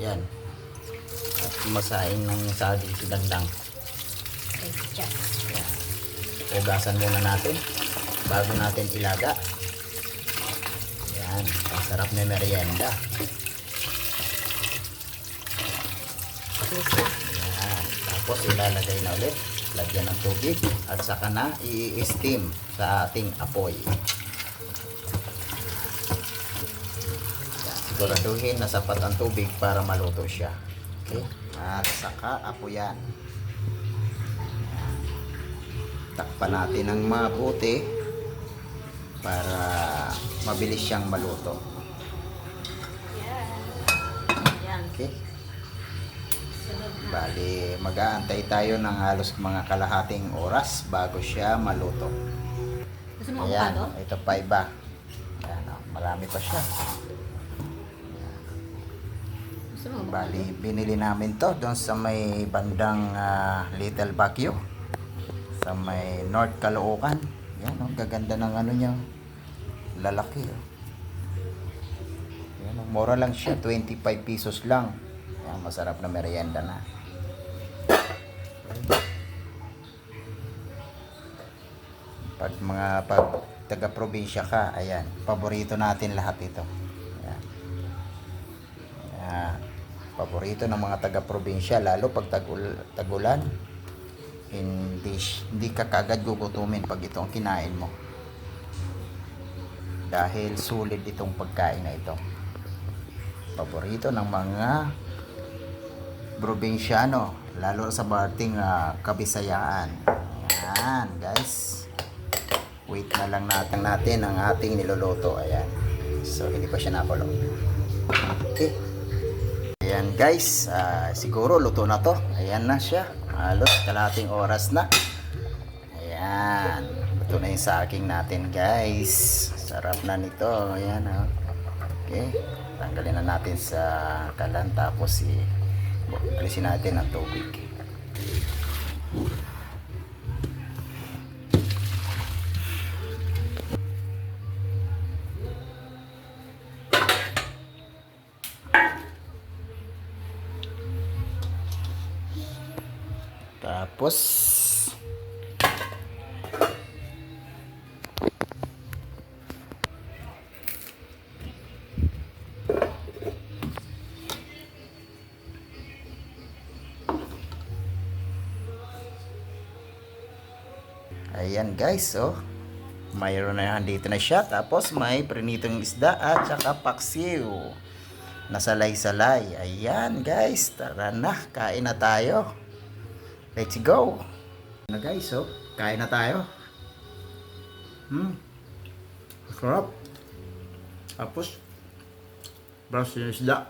Yan. At masain ng saging si Dandang. Yan. Ugasan muna natin bago natin ilaga. Yan. Masarap na merienda. Yan. Tapos ilalagay na ulit. Lagyan ng tubig. At saka na i-steam sa ating apoy. Yan. Siguraduhin na sapat ang tubig para maluto siya. Okay? At saka apoyan. Yan. Takpan natin ng mabuti para mabilis siyang maluto. Okay? Bali, mag-aantay tayo ng halos mga kalahating oras bago siya maluto. Ayan, ito pa iba. Ayan, oh, marami pa siya. Bali, binili namin to doon sa may bandang ah, Little Baguio. Sa may North Caloocan. Yan, oh, gaganda ng ano niya. Lalaki. Oh. Yan, oh, mura lang siya, 25 pesos lang. Yan, masarap na merienda na. Pag mga pag taga-probinsya ka, ayan, paborito natin lahat ito. Paborito ng mga taga-probinsya, lalo pag tagul tagulan, hindi, hindi ka kagad gugutumin pag ito ang kinain mo. Dahil sulit itong pagkain na ito. Paborito ng mga probinsyano, lalo sa parting ah, kabisayaan. Ayan, guys. Wait na lang natin natin ang ating niluluto. Ayan. So, hindi pa siya nakulo. Okay. Ayan guys, ah, siguro luto na to. Ayan na siya. Halos kalating oras na. Ayan. Luto na yung saging natin guys. Sarap na nito. Ayan oh. Okay. Tanggalin na natin sa kalan tapos si alisin natin ang tubig. Tapos Ayan guys, oh. Mayroon na yan dito na siya. Tapos may prinitong isda at saka paksiw. Nasalay-salay. Ayan guys, tara na. Kain na tayo. Let's go. Na guys, oh. Kain na tayo. Hmm. Sarap. Tapos, brush yung isda.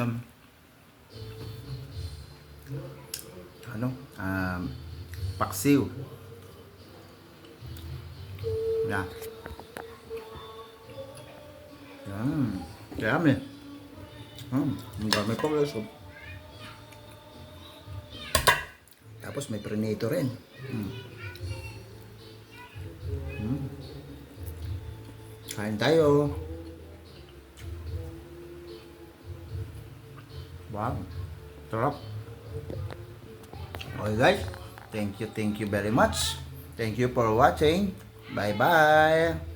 Um, ano? Um, paksiw. Yan. Yan. Yummy. Hmm. Ang dami pa guys. oh. Tapos may prenito rin. Hmm. Hmm. Kain tayo. Wow. Sarap. Okay guys. Thank you, thank you very much. Thank you for watching. Bye-bye.